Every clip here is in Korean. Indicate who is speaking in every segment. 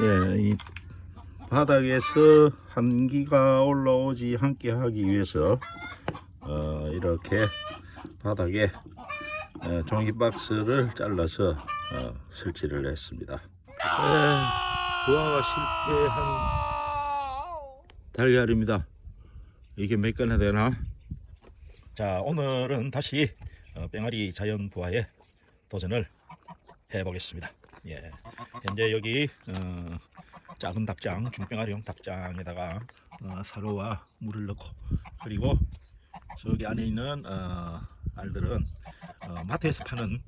Speaker 1: 네, 이 바닥에서 한기가 올라오지 않게 하기 위해서 어, 이렇게 바닥에 어, 종이 박스를 잘라서 어, 설치를 했습니다. 네, 부화가 실패한 달걀입니다. 이게 몇 건나 되나? 자, 오늘은 다시 어, 뺑아리 자연 부화에 도전을 해보겠습니다. 예, 현재 여기 어, 작은 닭장, 중병아리용 닭장에다가 어, 사료와 물을 넣고 그리고 저기 안에 있는 어, 알들은 어, 마트에서 파는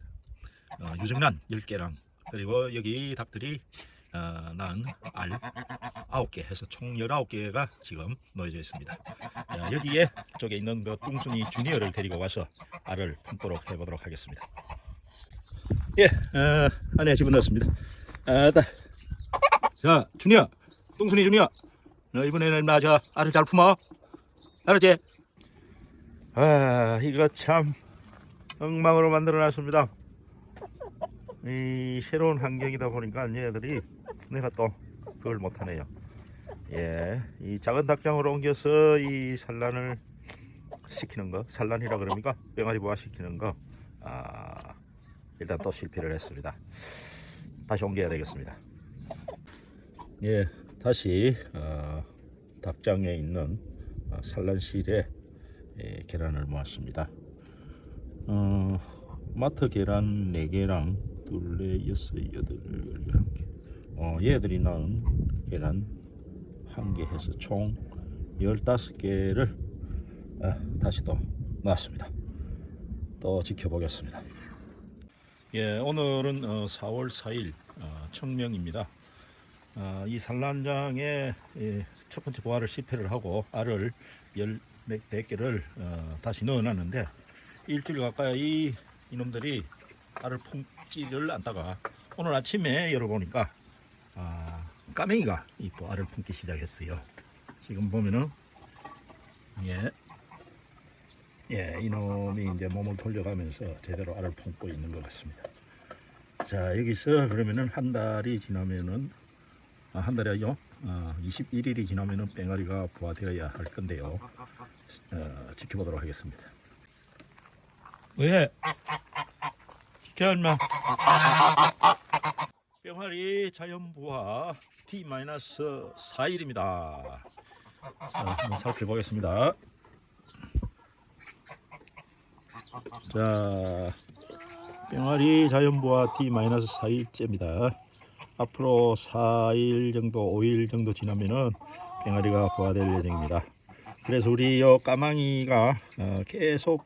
Speaker 1: 어, 유정란 10개랑 그리고 여기 닭들이 어, 난알 9개 해서 총 19개가 지금 놓여져 있습니다. 자, 여기에 저기 있는 그 뚱순이 주니어를 데리고 와서 알을 품도록 해보도록 하겠습니다. 예, 어, 안에 집어넣었습니다. 아따. 자, 주니어, 뚱순이 주니어. 너 이번에는 나저 알을 잘 품어. 알았지? 아, 이거 참 엉망으로 만들어놨습니다. 이 새로운 환경이다 보니까 얘들이 내가 또 그걸 못하네요. 예, 이 작은 닭장으로 옮겨서 이 산란을 시키는 거, 산란이라 그럽니까? 병아리 부화 시키는 거, 아, 일단 또 실패를 했습니다. 다시 옮겨야 되겠습니다. 예, 다시 어, 닭장에 있는 어, 산란실에 예, 계란을 모았습니다. 어, 마트 계란 4개랑 둘레 여섯 여덟 열한 개. 어, 얘들이 낳은 계란 한개 해서 총 15개를 어, 다시 또 낳았습니다. 또 지켜보겠습니다. 예, 오늘은 어, 4월 4일 어, 청명입니다. 어, 이 산란장에 예, 첫 번째 보화를 실패를 하고 알을 14개를 어, 다시 넣어놨는데 일주일 가까이 이놈들이 알을 품지를 않다가 오늘 아침에 열어보니까 아, 까맹이가 이 또 알을 품기 시작했어요. 지금 보면은 예, 예, 이놈이 이제 몸을 돌려가면서 제대로 알을 품고 있는 것 같습니다. 자 여기서 그러면은 한 달이 지나면은 아, 한 달이 아니요 어, 21일이 지나면은 뺑아리가 부화되어야 할 건데요. 어, 지켜보도록 하겠습니다. 왜? 결마 뿅아리 자연 부화 T-4일입니다. 자, 한번 살펴보겠습니다. 자, 뿅아리 자연부화 T-4일째입니다. 앞으로 4일 정도, 5일 정도 지나면은 뿅아리가 부화될 예정입니다. 그래서 우리 요 까망이가 어, 계속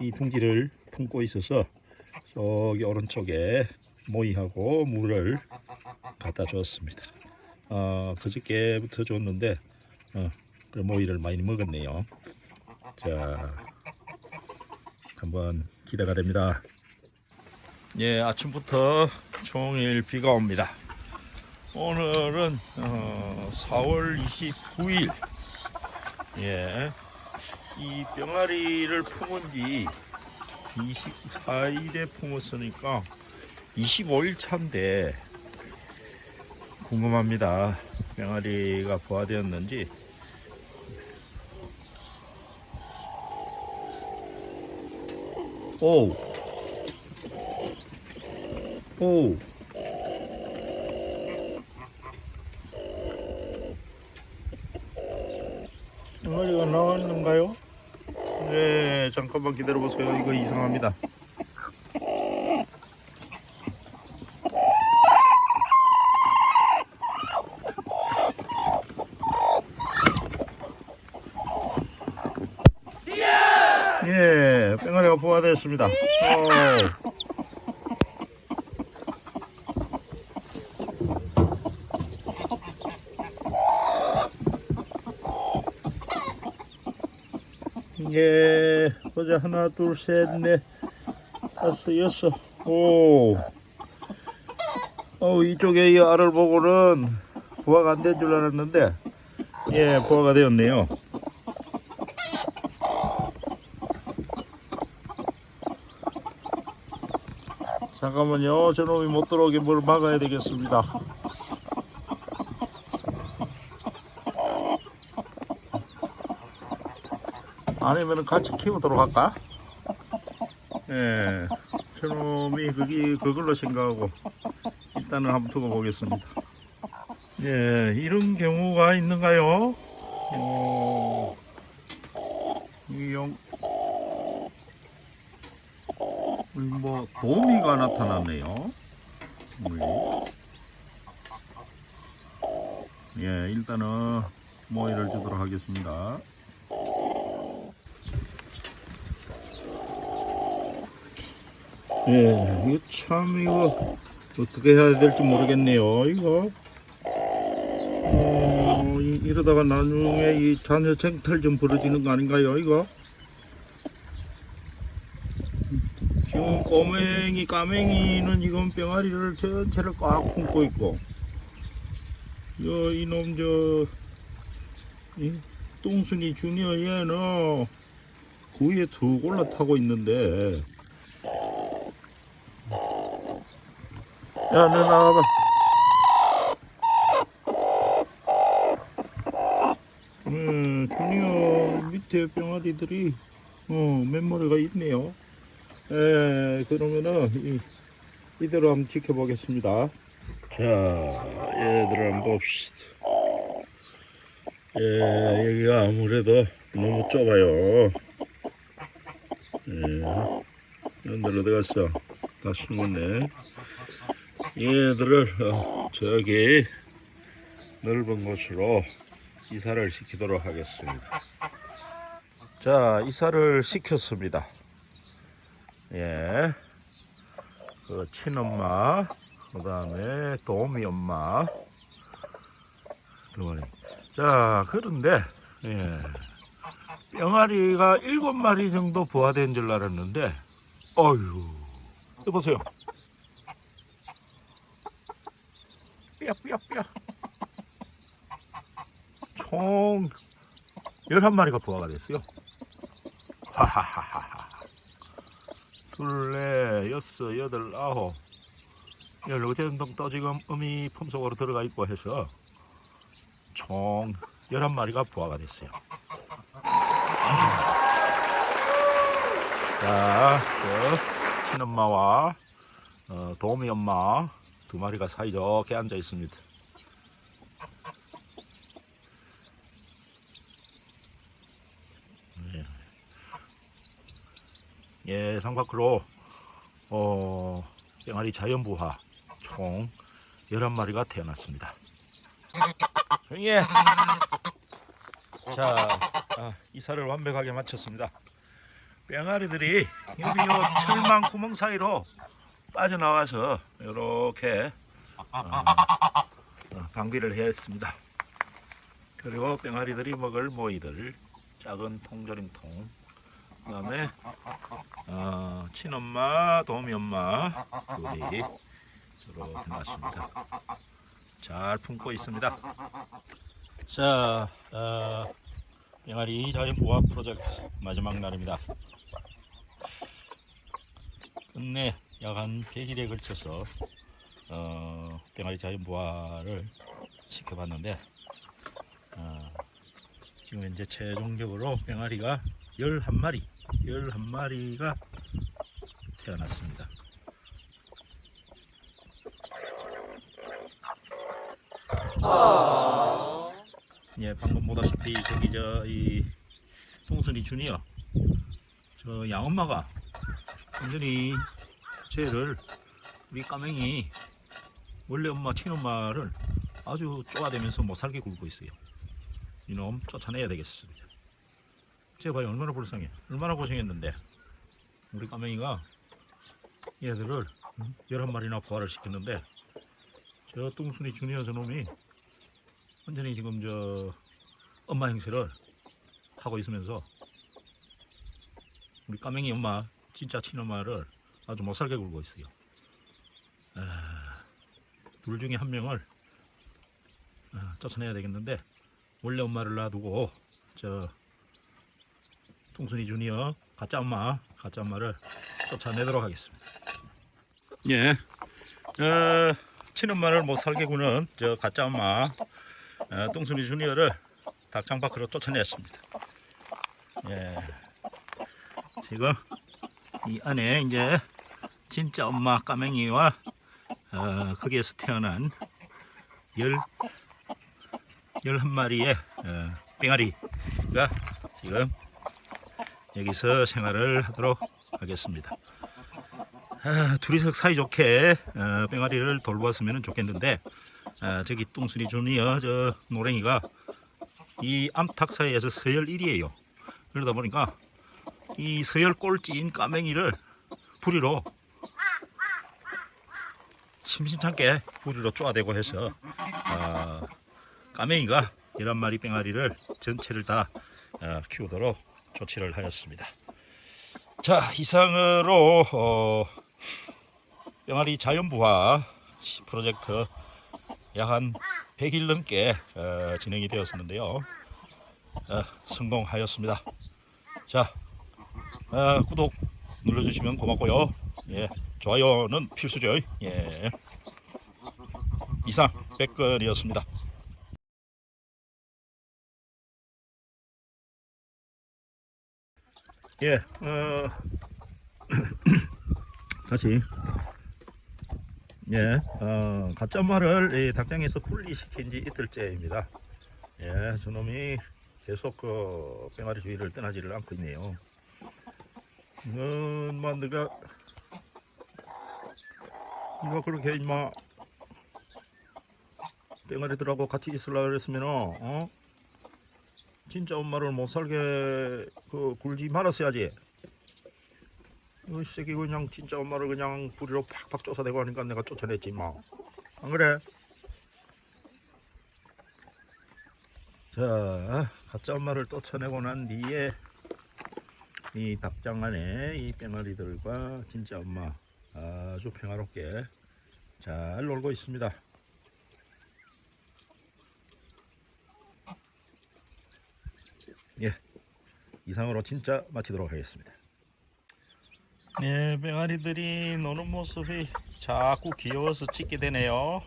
Speaker 1: 이 둥지를 품고 있어서 저기 오른쪽에 모이하고 물을 갖다 줬습니다. 어, 그저께부터 줬는데 어, 그 모이를 많이 먹었네요. 자, 한번 기대가 됩니다. 예, 아침부터 종일 비가 옵니다. 오늘은 어, 4월 29일. 예, 이 병아리를 품은 지 24일에 품었으니까 25일 차인데 궁금합니다. 병아리가 부화되었는지. 오. 오. 병아리가 나왔는가요? 네, 잠깐만 기다려보세요. 이거 이상합니다. 예, 오. 예, 보자 하나, 둘, 셋, 넷, 다섯, 여섯, 오. 어, 이쪽에 이 알을 보고는 부화가 안 된 줄 알았는데, 예, 부화가 되었네요. 잠깐만요 저놈이 못 들어오게 뭘 막아야 되겠습니다 아니면 같이 키우도록 할까? 예, 저놈이 그기 그걸로 생각하고 일단은 한번 두고 보겠습니다. 예, 이런 경우가 있는가요? 어... 도미가 나타났네요. 우리. 예, 일단은 모이를 주도록 하겠습니다. 예, 이거 참 이거 어떻게 해야 될지 모르겠네요. 이거 어, 이, 이러다가 나중에 이 자녀 생탈 좀 벌어지는 거 아닌가요? 이거 꼬맹이 까맹이는 지금 병아리를 전체를 꽉 품고 있고 여 이놈 저 이, 똥순이 주니어 얘는 그 위에 툭 올라타고 있는데 야, 너 나와봐. 음, 주니어 밑에 병아리들이 어, 맨머리가 있네요. 에, 그러면은 이, 이대로 한번 지켜보겠습니다. 자, 얘들 한번 봅시다. 예, 여기가 아무래도 너무 좁아요. 예, 얘들 어디 갔어? 다 숨었네. 얘들을 어, 저기 넓은 곳으로 이사를 시키도록 하겠습니다. 자, 이사를 시켰습니다. 예. 그 친엄마, 그 다음에 도미 엄마. 두 마리. 자, 그런데, 예. 병아리가 일곱 마리 정도 부화된 줄 알았는데, 어휴. 여보세요. 삐약삐약삐약. 총 11마리가 부화가 됐어요. 하하하하하. 둘, 넷, 여섯, 여덟, 아홉. 열로 대운동 또 지금 음이 품속으로 들어가 있고 해서 총 11마리가 부화가 됐어요. 자, 그 친엄마와 어, 도미 엄마 두 마리가 사이좋게 앉아 있습니다. 예, 밖으로 어, 병아리 자연부화 총 11마리가 태어났습니다. 예. 자, 아, 이사를 완벽하게 마쳤습니다. 병아리들이 여기 요 철망 구멍 사이로 빠져나와서 이렇게 어, 어, 방비를 했습니다. 그리고 병아리들이 먹을 모이들 작은 통조림통 그다음에 어, 친엄마, 도미 엄마 둘이 서로 해놨습니다. 잘 품고 있습니다. 자, 어, 병아리 자연보호 프로젝트 마지막 날입니다. 끝내 약한 100일에 걸쳐서 어, 병아리 자연부화를 시켜봤는데 어, 지금 현재 최종적으로 병아리가 11마리 11마리가 태어났습니다. 예, 방금 보다시피 저기 저 이 동순이 주니어 저 양엄마가 완전히 쟤를 우리 까맹이 원래 엄마 친엄마를 아주 쪼아대면서 못 살게 굴고 있어요. 이놈 쫓아내야 되겠습니다. 제가 봐요 얼마나 불쌍해, 얼마나 고생했는데 우리 까맹이가 얘들을 응? 11마리나 부활을 시켰는데 저 뚱순이 주니어 저놈이 완전히 지금 저 엄마 행세를 하고 있으면서 우리 까맹이 엄마 진짜 친엄마를 아주 못 살게 굴고 있어요. 아, 둘 중에 한 명을 아, 쫓아내야 되겠는데 원래 엄마를 놔두고 저 통순이 주니어 가짜 엄마 가짜 엄마를 쫓아내도록 하겠습니다. 예, 어, 친엄마를 못 살게 구는 저 가짜 엄마 어, 똥순이 주니어를 닭장 밖으로 쫓아냈습니다. 예. 지금 이 안에 이제 진짜 엄마 까맹이와 어, 거기에서 태어난 열 열한 마리의 어, 뺑아리가 지금 여기서 생활을 하도록 하겠습니다. 아, 둘이서 사이좋게 어, 뺑아리를 돌보았으면 좋겠는데 아, 저기 뚱순이 주니어 저 노랭이가 이 암탉 사이에서 서열 1위에요. 그러다 보니까 이 서열 꼴찌인 까맹이를 부리로 심심찮게 부리로 쪼아대고 해서 아, 까맹이가 11마리 뺑아리를 전체를 다 어, 키우도록 조치를 하였습니다. 자 이상으로 어, 뺑아리 자연부화 시- 프로젝트 약 한 100일 넘게 어, 진행이 되었었는데요. 어, 성공하였습니다. 자, 어, 구독 눌러주시면 고맙고요. 예, 좋아요는 필수죠. 예, 이상 백건이었습니다. 예, 어, 다시 예, 어, 가짜말을 이 닭장에서 분리시킨 지 이틀째입니다. 예, 저놈이 계속 그 뺑아리 주위를 떠나지를 않고 있네요. 이건 뭐 내가 이거 그렇게 임마 뺑아리들하고 같이 있으려 그랬으면 어 진짜 엄마를 못 살게 그 굴지 말았어야지. 이 새끼 그냥 진짜 엄마를 그냥 부리로 팍팍 쫓아대고 하니까 내가 쫓아냈지 뭐. 안 그래? 자, 가짜 엄마를 쫓아내고 난 뒤에 이 닭장 안에 이 뺑아리들과 진짜 엄마 아주 평화롭게 잘 놀고 있습니다. 예, 이상으로 진짜 마치도록 하겠습니다. 네, 뺑아리들이 노는 모습이 자꾸 귀여워서 찍게 되네요.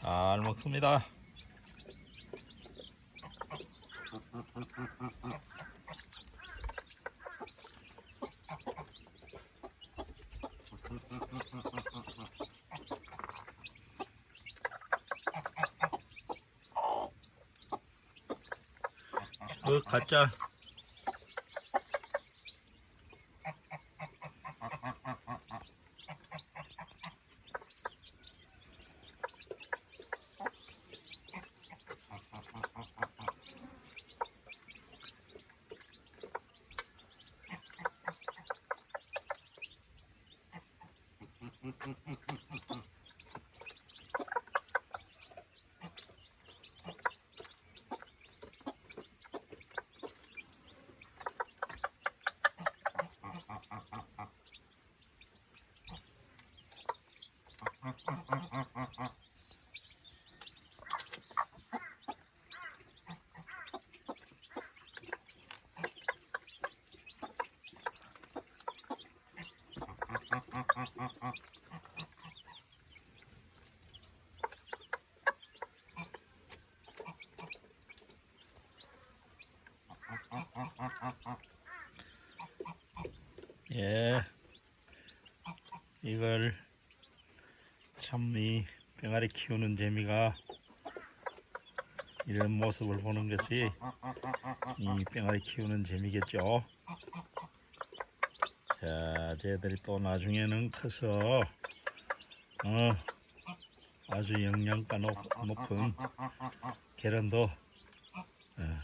Speaker 1: 잘 먹습니다. 그 가짜 예 이걸 참 이 병아리 키우는 재미가 이런 모습을 보는 것이 이 병아리 키우는 재미겠죠. 자, 쟤들이 또 나중에는 커서 어, 아주 영양가 높, 높은 계란도 어,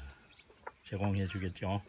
Speaker 1: 제공해 주겠죠.